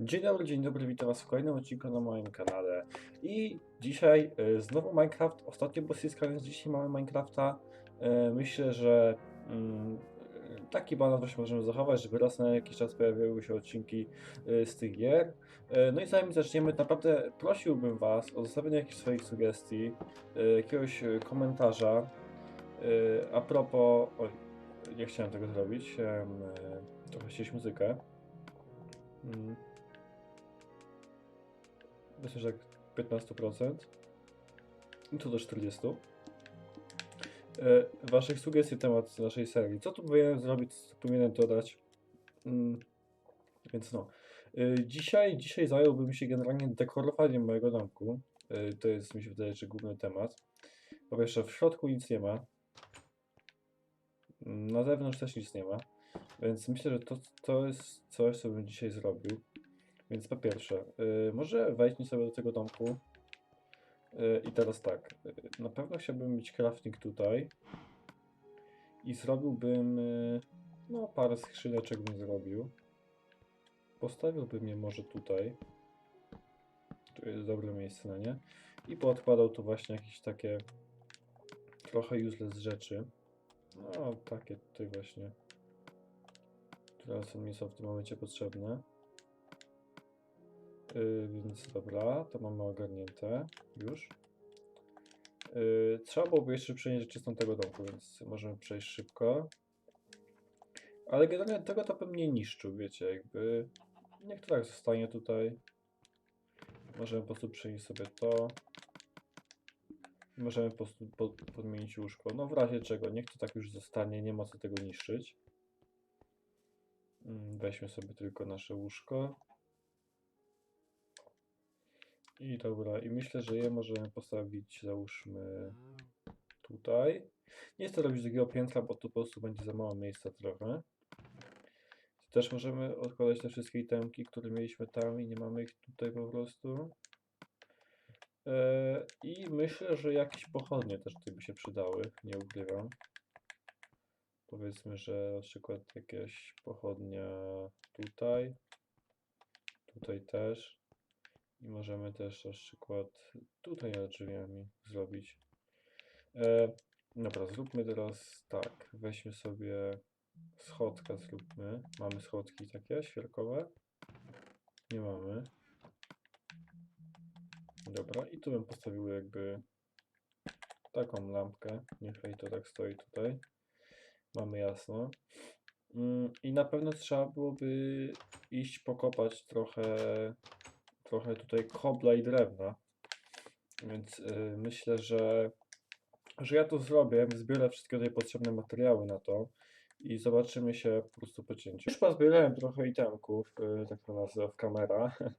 Dzień dobry, dzień dobry, witam was w kolejnym odcinku na moim kanale. I dzisiaj y, znowu Minecraft. Ostatnio był Cisco, więc dzisiaj mamy Minecrafta. Y, myślę, że y, taki balans właśnie możemy zachować, żeby raz na jakiś czas pojawiały się odcinki y, z tych gier. Y, no i zanim zaczniemy, naprawdę prosiłbym was o zostawienie jakichś swoich sugestii, y, jakiegoś y, komentarza. Y, a propos... Oj, nie chciałem tego zrobić, chciałem y, trochę muzykę. Mm. Myślę, że jak 15%. I tu do 40%. E, waszych sugestii temat naszej serii. Co tu powinienem zrobić, co powinienem dodać? Mm. Więc no. E, dzisiaj, dzisiaj zająłbym się generalnie dekorowaniem mojego domku. E, to jest, mi się wydaje, że główny temat. Po pierwsze, w środku nic nie ma. Na zewnątrz też nic nie ma. Więc myślę, że to, to jest coś, co bym dzisiaj zrobił. Więc po pierwsze, y, może wejdźmy sobie do tego domku. Y, I teraz tak, y, na pewno chciałbym mieć crafting tutaj. I zrobiłbym, no parę skrzyneczek bym zrobił. Postawiłbym je może tutaj. Tu jest dobre miejsce na nie. I poodkładał tu właśnie jakieś takie trochę useless rzeczy. No, takie tutaj właśnie. Które są mi są w tym momencie potrzebne. Yy, więc dobra, to mamy ogarnięte już. Yy, trzeba byłoby jeszcze przenieść rzeczy z tamtego domku, więc możemy przejść szybko. Ale generalnie tego to bym nie niszczył, wiecie, jakby niech to tak zostanie tutaj. Możemy po prostu przenieść sobie to. Możemy po prostu po, podmienić łóżko. No w razie czego, niech to tak już zostanie, nie ma co tego niszczyć. Mm, Weźmy sobie tylko nasze łóżko. I dobra, i myślę, że je możemy postawić, załóżmy tutaj. Nie chcę robić drugiego piętra, bo tu po prostu będzie za mało miejsca trochę. Też możemy odkładać te wszystkie itemki, które mieliśmy tam i nie mamy ich tutaj po prostu. Eee, I myślę, że jakieś pochodnie też tutaj by się przydały, nie ukrywam. Powiedzmy, że na przykład jakieś pochodnia tutaj, tutaj też. I możemy też na przykład tutaj nad drzwiami zrobić. E, dobra, zróbmy teraz tak. Weźmy sobie schodka, zróbmy. Mamy schodki takie świerkowe? Nie mamy. Dobra, i tu bym postawił jakby taką lampkę. Niechaj to tak stoi tutaj. Mamy jasno. Mm, I na pewno trzeba byłoby iść pokopać trochę trochę tutaj kobla i drewna. Więc y, myślę, że, że ja to zrobię. Zbiorę wszystkie tutaj potrzebne materiały na to i zobaczymy się po prostu po cięciu. Już pozbierałem trochę itemków, y, tak to nazwę, w kamera.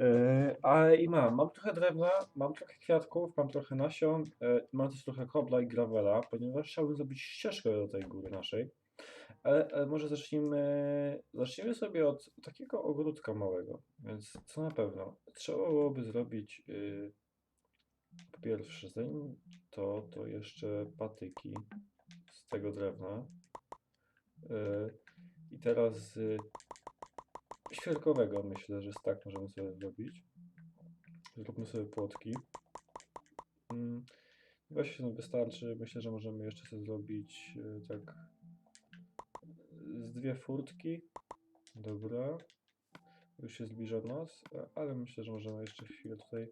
Y, ale i mam. Mam trochę drewna, mam trochę kwiatków, mam trochę nasion, y, mam też trochę kobla i gravela, ponieważ chciałbym zrobić ścieżkę do tej góry naszej. Ale, ale może zacznijmy, zacznijmy sobie od takiego ogródka małego. Więc co na pewno trzeba byłoby zrobić yy, po pierwsze, to, to jeszcze patyki z tego drewna. Yy, I teraz z świerkowego myślę, że tak możemy sobie zrobić. Zróbmy sobie płotki. Mm, Właśnie wystarczy. Myślę, że możemy jeszcze sobie zrobić yy, tak dwie furtki. Dobra. Już się zbliża e, ale myślę, że możemy jeszcze chwilę tutaj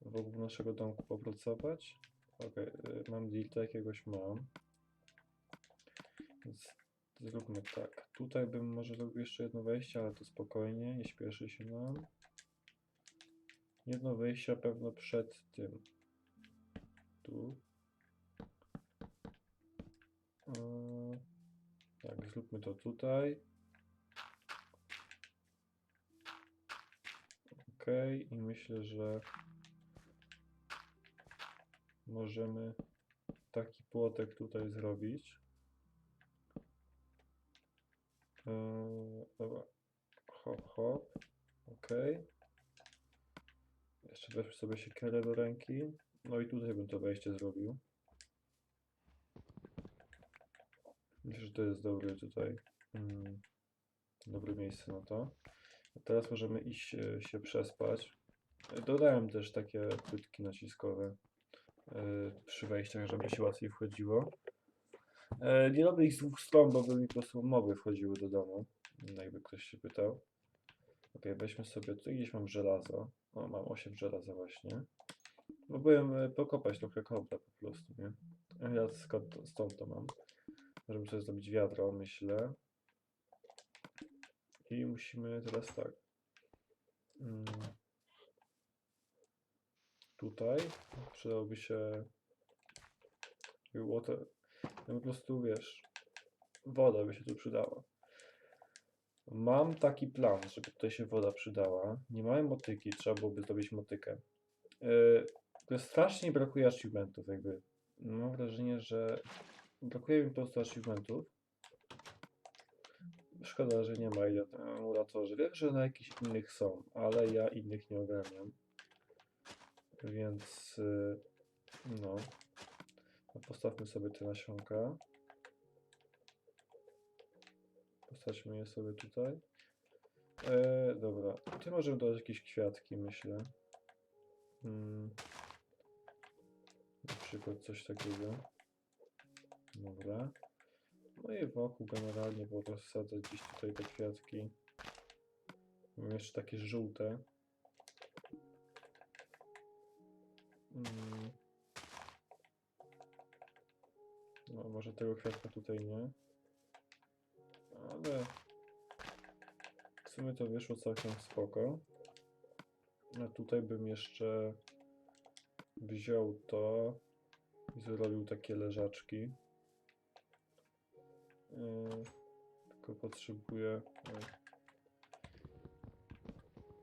wokół naszego domku popracować. Ok, mam dilta jakiegoś mam. Więc zróbmy tak. Tutaj bym może zrobił jeszcze jedno wejście, ale to spokojnie, nie śpieszy się nam. Jedno wejście pewno przed tym. Tu. Yy, tak, zróbmy to tutaj. Ok, i myślę, że możemy taki płotek tutaj zrobić. Eee, dobra, hop, hop, ok. Jeszcze weźmy sobie siekierę do ręki. No i tutaj bym to wejście zrobił. Myślę, że to jest dobry tutaj. Mm, dobre miejsce na to. Teraz możemy iść e, się przespać. Dodałem też takie płytki naciskowe e, przy wejściach, żeby się łatwiej wchodziło. E, Nie robię ich z dwóch stron, bo by mi po prostu moby wchodziły do domu. Jakby ktoś się pytał. Ok, weźmy sobie, tu gdzieś mam żelazo. O, mam 8 żelaza właśnie. E, pokopać trochę kobla po prostu, nie? A Ja skąd stąd to mam. Żeby sobie zrobić wiadro, myślę. I musimy teraz tak. Mm. Tutaj przydałoby się water. No po prostu wiesz, woda by się tu przydała. Mam taki plan, żeby tutaj się woda przydała. Nie mamy motyki, trzeba byłoby zrobić motykę. Yy, tylko strasznie brakuje achievementów, jakby. Mam wrażenie, że brakuje mi po prostu achievementów. Szkoda, że nie ma ile na emulatorze. Wiem, że na jakichś innych są, ale ja innych nie ogarniam. Więc yy, no. Postawmy sobie te nasionka. Postawmy je sobie tutaj. E, dobra, tu możemy dodać jakieś kwiatki, myślę. Mm. Na przykład coś takiego. Dobra. No i wokół generalnie prostu sadzę gdzieś tutaj te kwiatki. Mam jeszcze takie żółte. Mm. No może tego kwiatka tutaj nie. Ale w sumie to wyszło całkiem spoko. A tutaj bym jeszcze wziął to i zrobił takie leżaczki. Yy, tylko potrzebuję.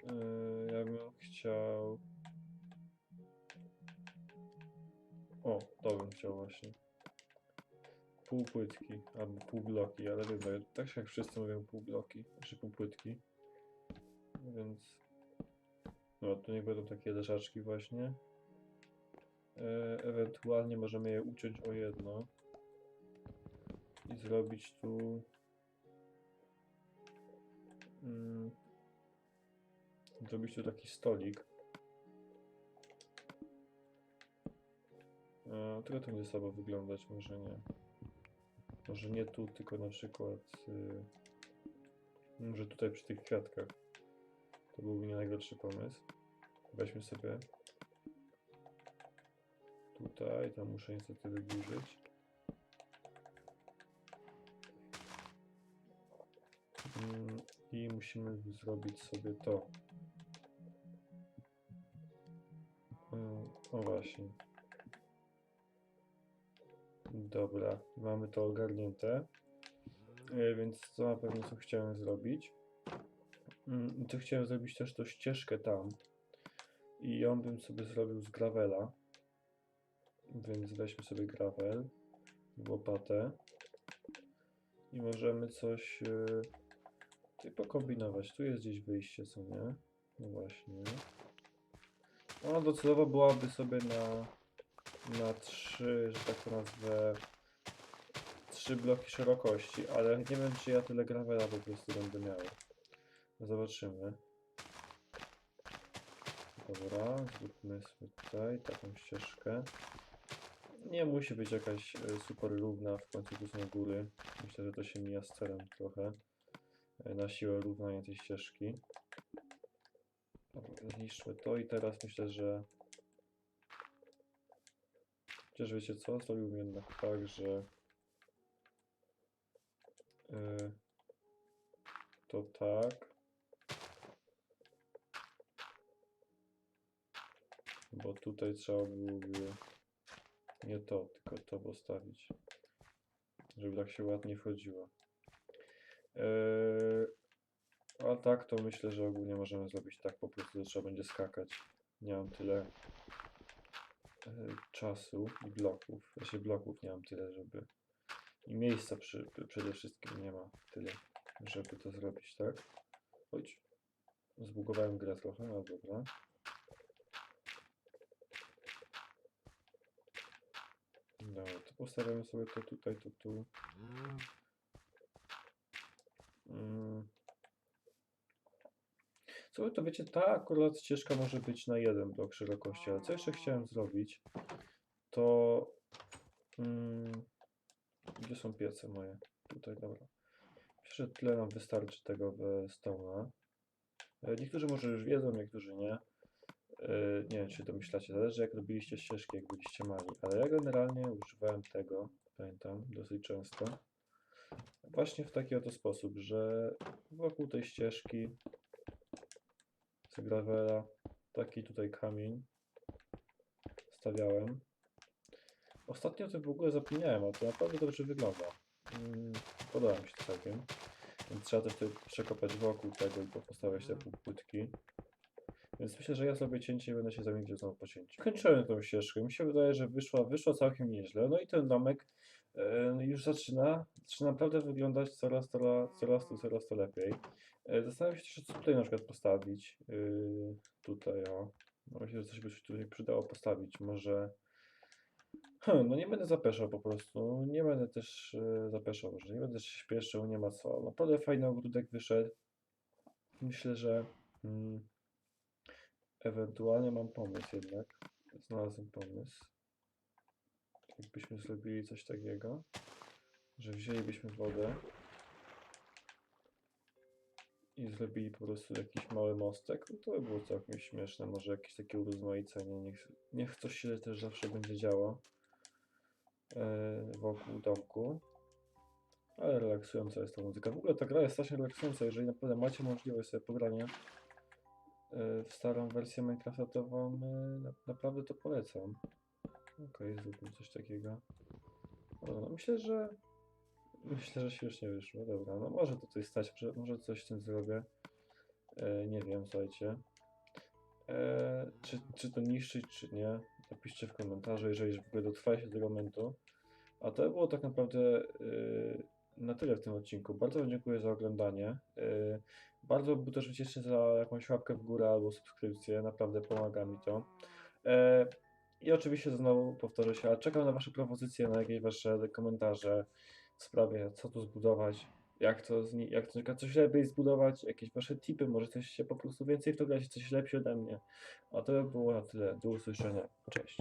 Yy, ja bym chciał. O, to bym chciał właśnie. Pół płytki, albo pół bloki, ale wiem, tak jak wszyscy mówią pół bloki, znaczy pół płytki. Więc. No, tu nie będą takie leżaczki właśnie. E, ewentualnie możemy je uciąć o jedno. Zrobić tu. Mm, zrobić tu taki stolik. E, tylko to będzie słabo wyglądać, może nie. Może nie tu, tylko na przykład. Y, może tutaj przy tych kwiatkach. To byłby nie najgorszy pomysł. Weźmy sobie. Tutaj, tam muszę niestety wydłużyć. I musimy zrobić sobie to. Mm, O właśnie. Dobra, mamy to ogarnięte. E, Więc to na pewno co chciałem zrobić. Mm, To chciałem zrobić też tą ścieżkę tam. I ją bym sobie zrobił z gravela. Więc weźmy sobie gravel, łopatę. I możemy coś tutaj pokombinować. Tu jest gdzieś wyjście, co nie? No właśnie. Ona docelowo byłaby sobie na na trzy, że tak to nazwę, trzy bloki szerokości, ale nie wiem, czy ja tyle gravela po prostu będę miał. Zobaczymy. Dobra, zróbmy sobie tutaj taką ścieżkę. Nie musi być jakaś e, super równa, w końcu tu są góry. Myślę, że to się mija z celem trochę. Na siłę równania tej ścieżki. Zniszczmy to i teraz myślę, że Chociaż wiecie co, zrobiłbym jednak tak, że yy, to tak. Bo tutaj trzeba byłoby nie to, tylko to postawić. Żeby tak się ładnie wchodziło. Yy, a tak to myślę, że ogólnie możemy zrobić tak po prostu, że trzeba będzie skakać. Nie mam tyle e, czasu i bloków. Właśnie bloków nie mam tyle, żeby. I miejsca przy, przede wszystkim nie ma tyle, żeby to zrobić, tak? Chodź. Zbugowałem grę trochę, no dobra. Dobra, to postawiamy sobie to tutaj, to tu. Mm. Co to wiecie, ta akurat ścieżka może być na jeden blok szerokości, ale co jeszcze chciałem zrobić, to... Mm, gdzie są piece moje? Tutaj, dobra. Myślę, że tyle nam wystarczy tego w Stone'a. E, Niektórzy może już wiedzą, niektórzy nie. E, Nie wiem, czy domyślacie, zależy jak robiliście ścieżki, jak byliście mali, ale ja generalnie używałem tego, pamiętam, dosyć często. Właśnie w taki oto sposób, że wokół tej ścieżki z gravela taki tutaj kamień stawiałem. Ostatnio o tym w ogóle zapomniałem, a to naprawdę dobrze wygląda. Mm, Podoba mi się to całkiem. Więc trzeba też tutaj przekopać wokół tego i postawiać te półpłytki. Więc myślę, że ja zrobię cięcie i będę się zamienił znowu po cięciu. Kończyłem tą ścieżkę. Mi się wydaje, że wyszła, wyszła całkiem nieźle. No i ten domek już zaczyna, zaczyna naprawdę wyglądać coraz, coraz, coraz to, coraz to lepiej. E, Zastanawiam się też, co tutaj na przykład postawić. Yy, tutaj, o. No Myślę, że coś by się tutaj przydało postawić. Może... Hmm, no nie będę zapeszał po prostu. Nie będę też e, zapeszał, może nie będę się śpieszył, nie ma co. Naprawdę fajny ogródek wyszedł. Myślę, że mm, ewentualnie mam pomysł jednak. Znalazłem pomysł. Jakbyśmy zrobili coś takiego, że wzięlibyśmy wodę i zrobili po prostu jakiś mały mostek, no to by było całkiem śmieszne. Może jakieś takie urozmaicenie. Niech, niech coś się też zawsze będzie działo e, wokół domku. Ale relaksująca jest ta muzyka. W ogóle ta gra jest strasznie relaksująca. Jeżeli naprawdę macie możliwość sobie pogrania e, w starą wersję Minecraftową, e, na, naprawdę to polecam. Okej, zróbmy coś takiego. Dobra, no myślę, że myślę, że świetnie wyszło. Dobra, no może tutaj stać, że- może coś z tym zrobię. E, nie wiem, słuchajcie. E, czy, czy to niszczyć, czy nie? Napiszcie w komentarzu, jeżeli w ogóle dotrwaliście do tego momentu. A to było tak naprawdę y, na tyle w tym odcinku. Bardzo Wam dziękuję za oglądanie. Y, bardzo był też wdzięczny za jakąś łapkę w górę albo subskrypcję. Naprawdę pomaga mi to. E, I oczywiście znowu powtórzę się, ale czekam na Wasze propozycje, na jakieś Wasze komentarze w sprawie, co tu zbudować, jak to, jak to coś lepiej zbudować, jakieś Wasze tipy, może coś się po prostu więcej w to grać, coś lepsze ode mnie. A to by było na tyle. Do usłyszenia. Cześć.